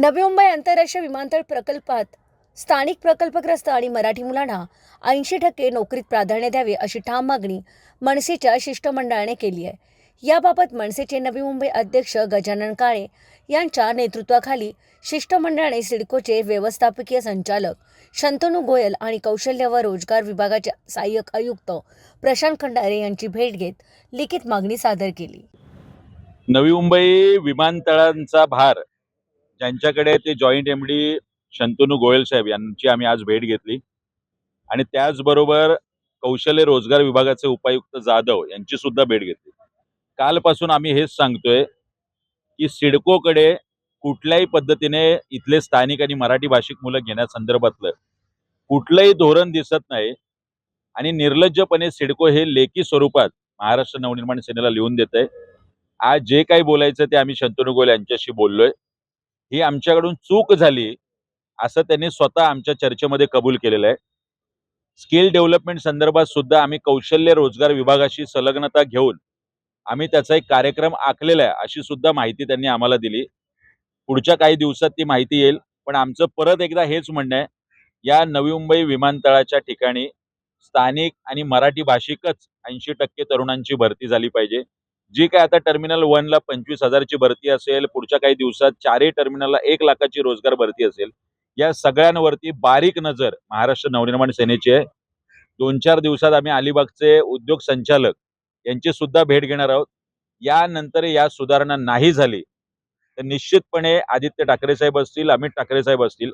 नवी मुंबई आंतरराष्ट्रीय विमानतळ प्रकल्पात स्थानिक प्रकल्पग्रस्त आणि मराठी मुलांना ऐंशी टक्के नोकरीत प्राधान्य द्यावे अशी ठाम मागणी मनसेच्या शिष्टमंडळाने केली आहे. याबाबत मनसेचे नवी मुंबई अध्यक्ष गजानन काळे यांच्या नेतृत्वाखाली शिष्टमंडळाने सिडकोचे व्यवस्थापकीय संचालक शंतनू गोयल आणि कौशल्य व रोजगार विभागाचे सहाय्यक आयुक्त प्रशांत खंडारे यांची भेट घेत लिखित मागणी सादर केली. नवी मुंबई विमानतळांचा भार ज्यांच्याकडे ते joint M D Shantanu Goyal साहेब यांची आम्ही आज भेट घेतली. आणि त्याचबरोबर कौशल्य रोजगार विभागाचे उपायुक्त जाधव यांची सुद्धा भेट घेतली. कालपासून आम्ही हेच सांगतोय की सिडकोकडे कुठल्याही पद्धतीने इथले स्थानिक आणि मराठी भाषिक मुलं घेण्यासंदर्भातलं कुठलंही धोरण दिसत नाही आणि निर्लज्जपणे सिडको हे लेखी स्वरूपात महाराष्ट्र नवनिर्माण सेनेला लिहून देत आहे आज जे काही बोलायचं ते आम्ही शंतनू गोयल यांच्याशी बोललोय. ही आमच्याकडून चूक झाली असं त्यांनी स्वतः आमच्या चर्चेमध्ये कबूल केलेलं आहे. स्किल डेव्हलपमेंट संदर्भात सुद्धा आम्ही कौशल्य रोजगार विभागाशी संलग्नता घेऊन आम्ही त्याचा एक कार्यक्रम आखलेला आहे अशी सुद्धा माहिती त्यांनी आम्हाला दिली. पुढच्या काही दिवसात ती माहिती येईल पण आमचं परत एकदा हेच म्हणणं आहे या नवी मुंबई विमानतळाच्या ठिकाणी स्थानिक आणि मराठी भाषिकच ऐंशी टक्के तरुणांची भरती झाली पाहिजे. जी काय आता टर्मिनल वनला पंचवीस हजारची भरती असेल पुढच्या काही दिवसात चारही टर्मिनलला एक लाखाची रोजगार भरती असेल या सगळ्यांवरती बारीक नजर महाराष्ट्र नवनिर्माण सेनेची आहे. दोन चार दिवसात आम्ही अलिबागचे उद्योग संचालक यांची सुद्धा भेट घेणार आहोत. यानंतर या सुधारणा नाही झाली तर निश्चितपणे आदित्य ठाकरे साहेब असतील अमित ठाकरे साहेब असतील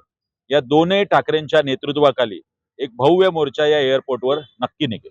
या दोनही ठाकरेंच्या नेतृत्वाखाली एक भव्य मोर्चा या एअरपोर्टवर नक्की निघेल.